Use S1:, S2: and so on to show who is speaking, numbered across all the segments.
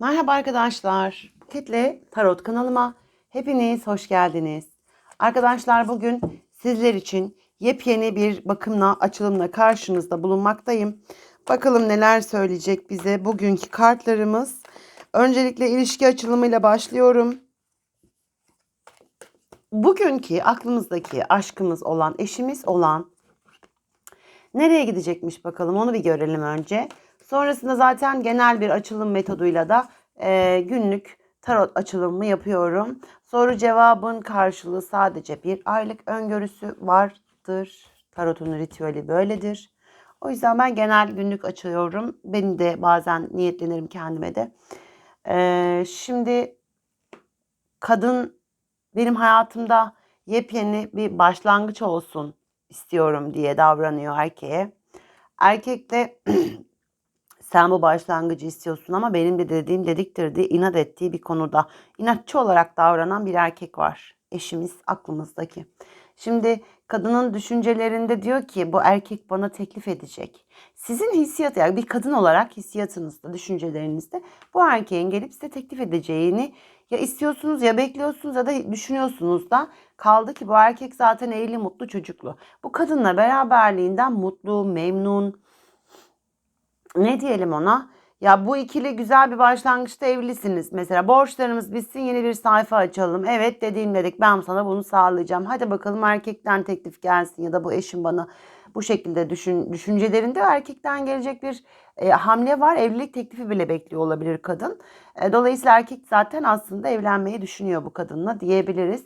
S1: Merhaba arkadaşlar. Buket'le Tarot kanalıma hepiniz hoş geldiniz. Arkadaşlar bugün sizler için yepyeni bir bakımla, açılımla karşınızda bulunmaktayım. Bakalım neler söyleyecek bize bugünkü kartlarımız. Öncelikle ilişki açılımıyla başlıyorum. Bugünkü aklımızdaki aşkımız olan, eşimiz olan Nereye gidecekmiş bakalım onu bir görelim önce. Sonrasında zaten genel bir açılım metoduyla da e, günlük tarot açılımı yapıyorum. Soru cevabın karşılığı sadece bir aylık öngörüsü vardır. Tarotun ritüeli böyledir. O yüzden ben genel günlük açıyorum. Beni de bazen niyetlenirim kendime de. E, şimdi kadın benim hayatımda yepyeni bir başlangıç olsun istiyorum diye davranıyor erkeğe. Erkek de sen bu başlangıcı istiyorsun ama benim de dediğim dediktir diye inat ettiği bir konuda inatçı olarak davranan bir erkek var. Eşimiz aklımızdaki. Şimdi kadının düşüncelerinde diyor ki bu erkek bana teklif edecek. Sizin hissiyat yani bir kadın olarak hissiyatınızda, düşüncelerinizde bu erkeğin gelip size teklif edeceğini ya istiyorsunuz ya bekliyorsunuz ya da düşünüyorsunuz da kaldı ki bu erkek zaten evli, mutlu, çocuklu. Bu kadınla beraberliğinden mutlu, memnun. Ne diyelim ona? Ya bu ikili güzel bir başlangıçta evlisiniz. Mesela borçlarımız bitsin yeni bir sayfa açalım. Evet dediğim dedik ben sana bunu sağlayacağım. Hadi bakalım erkekten teklif gelsin ya da bu eşim bana bu şekilde düşün, düşüncelerinde erkekten gelecek bir e, hamle var. Evlilik teklifi bile bekliyor olabilir kadın. E, dolayısıyla erkek zaten aslında evlenmeyi düşünüyor bu kadınla diyebiliriz.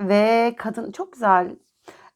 S1: Ve kadın çok güzel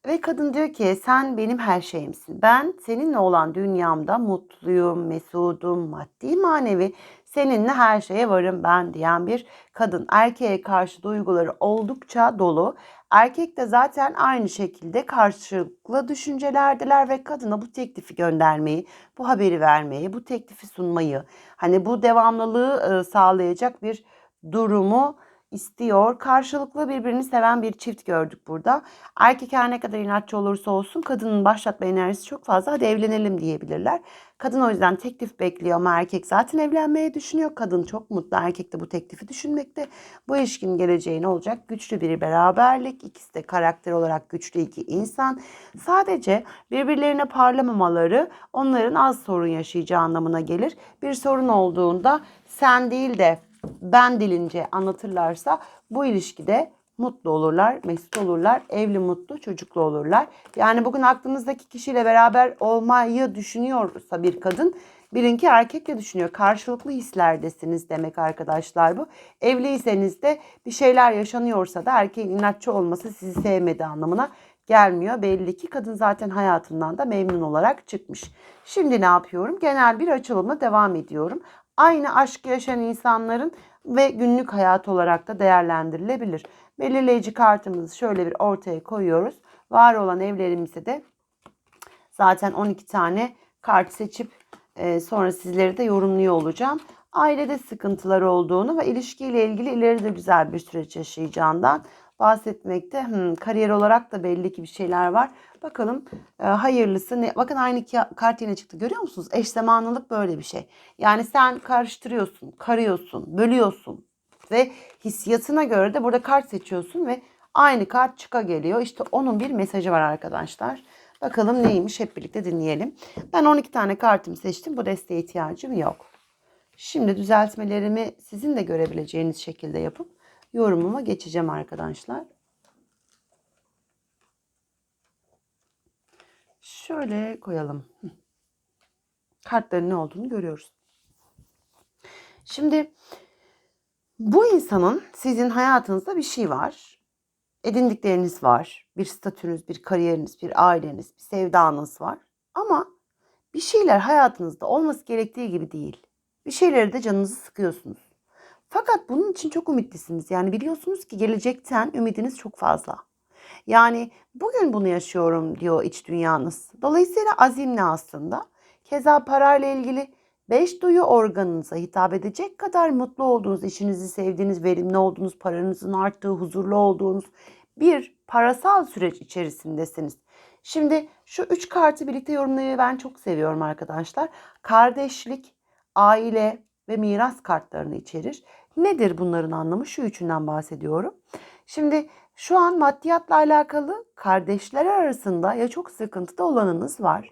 S1: ve kadın diyor ki sen benim her şeyimsin. Ben seninle olan dünyamda mutluyum, mesudum, maddi manevi. Seninle her şeye varım ben diyen bir kadın. Erkeğe karşı duyguları oldukça dolu. Erkek de zaten aynı şekilde karşılıklı düşüncelerdiler ve kadına bu teklifi göndermeyi, bu haberi vermeyi, bu teklifi sunmayı, hani bu devamlılığı sağlayacak bir durumu istiyor. Karşılıklı birbirini seven bir çift gördük burada. Erkek her ne kadar inatçı olursa olsun kadının başlatma enerjisi çok fazla. Hadi evlenelim diyebilirler. Kadın o yüzden teklif bekliyor ama erkek zaten evlenmeye düşünüyor. Kadın çok mutlu. Erkek de bu teklifi düşünmekte. Bu ilişkinin geleceği ne olacak? Güçlü bir beraberlik. İkisi de karakter olarak güçlü iki insan. Sadece birbirlerine parlamamaları onların az sorun yaşayacağı anlamına gelir. Bir sorun olduğunda sen değil de ben dilince anlatırlarsa bu ilişkide mutlu olurlar, mesut olurlar, evli mutlu, çocuklu olurlar. Yani bugün aklınızdaki kişiyle beraber olmayı düşünüyorsa bir kadın bilin ki erkekle düşünüyor. Karşılıklı hislerdesiniz demek arkadaşlar bu. Evliyseniz de bir şeyler yaşanıyorsa da erkeğin inatçı olması sizi sevmedi anlamına gelmiyor. Belli ki kadın zaten hayatından da memnun olarak çıkmış. Şimdi ne yapıyorum? Genel bir açılımla devam ediyorum aynı aşk yaşayan insanların ve günlük hayat olarak da değerlendirilebilir. Belirleyici kartımızı şöyle bir ortaya koyuyoruz. Var olan evlerimize de zaten 12 tane kart seçip e, sonra sizleri de yorumluyor olacağım. Ailede sıkıntılar olduğunu ve ilişkiyle ilgili ileride güzel bir süreç yaşayacağından bahsetmekte. Hmm, kariyer olarak da belli ki bir şeyler var. Bakalım e, hayırlısı ne? Bakın aynı kart yine çıktı. Görüyor musunuz? Eş zamanlılık böyle bir şey. Yani sen karıştırıyorsun, karıyorsun, bölüyorsun ve hissiyatına göre de burada kart seçiyorsun ve aynı kart çıka geliyor. İşte onun bir mesajı var arkadaşlar. Bakalım neymiş hep birlikte dinleyelim. Ben 12 tane kartımı seçtim. Bu desteğe ihtiyacım yok. Şimdi düzeltmelerimi sizin de görebileceğiniz şekilde yapıp yorumuma geçeceğim arkadaşlar. Şöyle koyalım. Kartların ne olduğunu görüyoruz. Şimdi bu insanın sizin hayatınızda bir şey var. Edindikleriniz var. Bir statünüz, bir kariyeriniz, bir aileniz, bir sevdanız var. Ama bir şeyler hayatınızda olması gerektiği gibi değil. Bir şeyleri de canınızı sıkıyorsunuz. Fakat bunun için çok ümitlisiniz. Yani biliyorsunuz ki gelecekten ümidiniz çok fazla. Yani bugün bunu yaşıyorum diyor iç dünyanız. Dolayısıyla azimli aslında. Keza parayla ilgili beş duyu organınıza hitap edecek kadar mutlu olduğunuz, işinizi sevdiğiniz, verimli olduğunuz, paranızın arttığı, huzurlu olduğunuz bir parasal süreç içerisindesiniz. Şimdi şu üç kartı birlikte yorumlamayı ben çok seviyorum arkadaşlar. Kardeşlik, aile, ve miras kartlarını içerir. Nedir bunların anlamı? Şu üçünden bahsediyorum. Şimdi şu an maddiyatla alakalı kardeşler arasında ya çok sıkıntıda olanınız var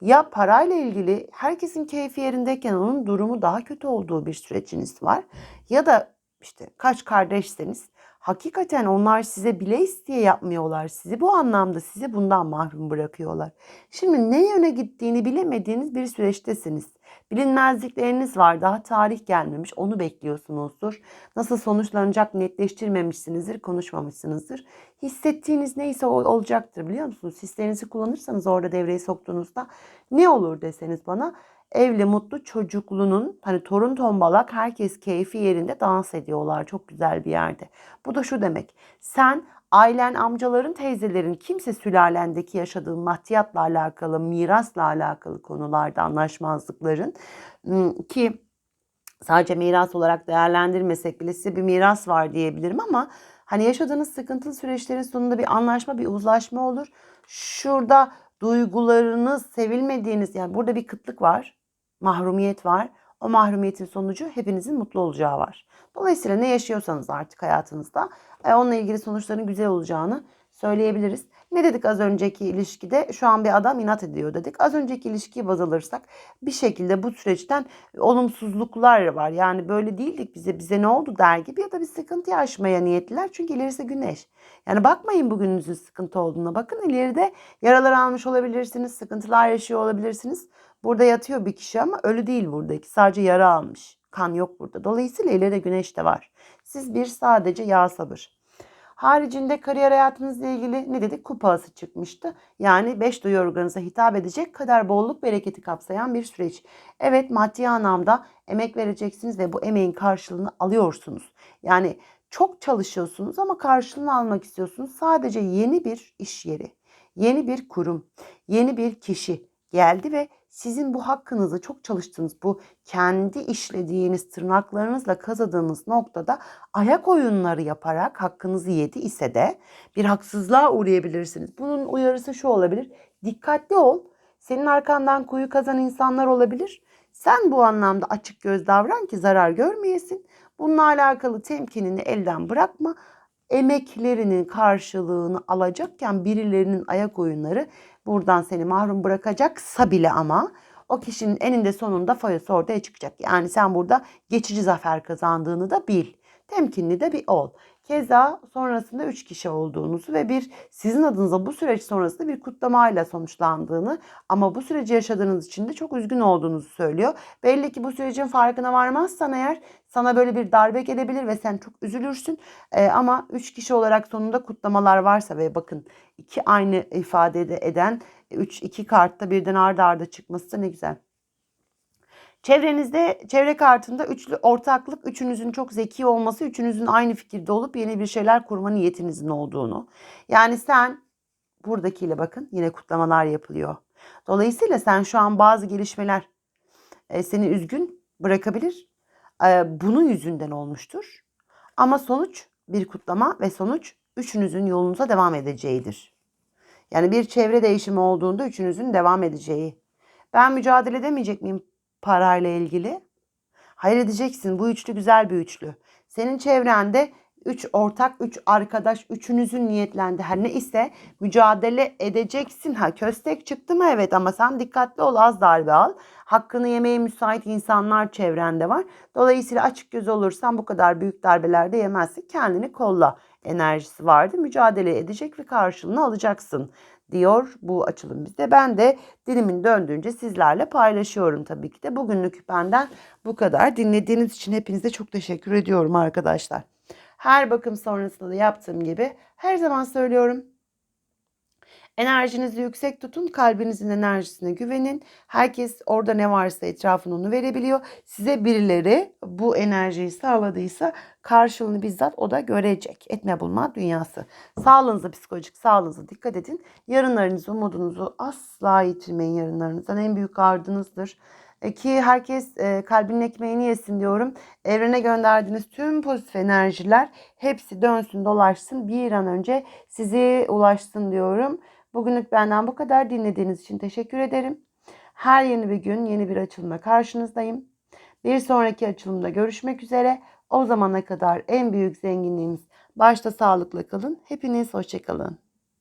S1: ya parayla ilgili herkesin keyfi yerindeyken onun durumu daha kötü olduğu bir süreciniz var ya da işte kaç kardeşseniz hakikaten onlar size bile isteye yapmıyorlar. Sizi bu anlamda sizi bundan mahrum bırakıyorlar. Şimdi ne yöne gittiğini bilemediğiniz bir süreçtesiniz. Bilinmezlikleriniz var. Daha tarih gelmemiş. Onu bekliyorsunuzdur. Nasıl sonuçlanacak netleştirmemişsinizdir, konuşmamışsınızdır. Hissettiğiniz neyse o olacaktır biliyor musunuz? Hislerinizi kullanırsanız orada devreye soktuğunuzda ne olur deseniz bana evli mutlu çocuklunun hani torun tombalak herkes keyfi yerinde dans ediyorlar çok güzel bir yerde. Bu da şu demek. Sen ailen, amcaların, teyzelerin, kimse sülalendeki yaşadığın maddiyatla alakalı, mirasla alakalı konularda anlaşmazlıkların ki sadece miras olarak değerlendirmesek bile size bir miras var diyebilirim ama hani yaşadığınız sıkıntılı süreçlerin sonunda bir anlaşma, bir uzlaşma olur. Şurada duygularınız sevilmediğiniz yani burada bir kıtlık var mahrumiyet var. O mahrumiyetin sonucu hepinizin mutlu olacağı var. Dolayısıyla ne yaşıyorsanız artık hayatınızda e, onunla ilgili sonuçların güzel olacağını söyleyebiliriz. Ne dedik az önceki ilişkide? Şu an bir adam inat ediyor dedik. Az önceki ilişkiyi baz alırsak bir şekilde bu süreçten olumsuzluklar var. Yani böyle değildik bize bize ne oldu der gibi ya da bir sıkıntı yaşmaya niyetliler. Çünkü ilerisi güneş. Yani bakmayın bugününüzün sıkıntı olduğuna. Bakın ileride yaralar almış olabilirsiniz, sıkıntılar yaşıyor olabilirsiniz. Burada yatıyor bir kişi ama ölü değil buradaki. Sadece yara almış. Kan yok burada. Dolayısıyla ileride güneş de var. Siz bir sadece yağ sabır. Haricinde kariyer hayatınızla ilgili ne dedik? Kupası çıkmıştı. Yani beş duyu organınıza hitap edecek kadar bolluk bereketi kapsayan bir süreç. Evet maddi anlamda emek vereceksiniz ve bu emeğin karşılığını alıyorsunuz. Yani çok çalışıyorsunuz ama karşılığını almak istiyorsunuz. Sadece yeni bir iş yeri, yeni bir kurum, yeni bir kişi geldi ve sizin bu hakkınızı çok çalıştığınız bu kendi işlediğiniz tırnaklarınızla kazadığınız noktada ayak oyunları yaparak hakkınızı yedi ise de bir haksızlığa uğrayabilirsiniz. Bunun uyarısı şu olabilir. Dikkatli ol. Senin arkandan kuyu kazan insanlar olabilir. Sen bu anlamda açık göz davran ki zarar görmeyesin. Bununla alakalı temkinini elden bırakma emeklerinin karşılığını alacakken birilerinin ayak oyunları buradan seni mahrum bırakacaksa bile ama o kişinin eninde sonunda foyası ortaya çıkacak. Yani sen burada geçici zafer kazandığını da bil. Temkinli de bir ol. Keza sonrasında 3 kişi olduğunuzu ve bir sizin adınıza bu süreç sonrasında bir kutlamayla sonuçlandığını ama bu süreci yaşadığınız için de çok üzgün olduğunuzu söylüyor. Belli ki bu sürecin farkına varmazsan eğer sana böyle bir darbe gelebilir ve sen çok üzülürsün. Ee, ama 3 kişi olarak sonunda kutlamalar varsa ve bakın iki aynı ifade eden 3 iki kartta birden arda arda çıkması da ne güzel. Çevrenizde çevre kartında üçlü ortaklık, üçünüzün çok zeki olması, üçünüzün aynı fikirde olup yeni bir şeyler kurma niyetinizin olduğunu. Yani sen buradakiyle bakın yine kutlamalar yapılıyor. Dolayısıyla sen şu an bazı gelişmeler e, seni üzgün bırakabilir. E, bunun yüzünden olmuştur. Ama sonuç bir kutlama ve sonuç üçünüzün yolunuza devam edeceğidir. Yani bir çevre değişimi olduğunda üçünüzün devam edeceği. Ben mücadele edemeyecek miyim parayla ilgili? Hayır edeceksin. Bu üçlü güzel bir üçlü. Senin çevrende üç ortak, üç arkadaş, üçünüzün niyetlendi. Her ne ise mücadele edeceksin. Ha köstek çıktı mı? Evet ama sen dikkatli ol az darbe al. Hakkını yemeye müsait insanlar çevrende var. Dolayısıyla açık göz olursan bu kadar büyük darbelerde yemezsin. Kendini kolla enerjisi vardı. Mücadele edecek ve karşılığını alacaksın diyor bu açılım bizde. Ben de dilimin döndüğünce sizlerle paylaşıyorum tabii ki de. Bugünlük benden bu kadar. Dinlediğiniz için hepinize çok teşekkür ediyorum arkadaşlar. Her bakım sonrasında da yaptığım gibi her zaman söylüyorum. Enerjinizi yüksek tutun, kalbinizin enerjisine güvenin. Herkes orada ne varsa etrafına onu verebiliyor. Size birileri bu enerjiyi sağladıysa karşılığını bizzat o da görecek. Etme bulma dünyası. Sağlığınıza, psikolojik sağlığınıza dikkat edin. Yarınlarınızı, umudunuzu asla yitirmeyin yarınlarınızdan. En büyük ardınızdır e, ki herkes e, kalbinin ekmeğini yesin diyorum. Evrene gönderdiğiniz tüm pozitif enerjiler hepsi dönsün dolaşsın bir an önce size ulaşsın diyorum. Bugünlük benden bu kadar. Dinlediğiniz için teşekkür ederim. Her yeni bir gün yeni bir açılma karşınızdayım. Bir sonraki açılımda görüşmek üzere. O zamana kadar en büyük zenginliğimiz başta sağlıkla kalın. Hepiniz hoşçakalın.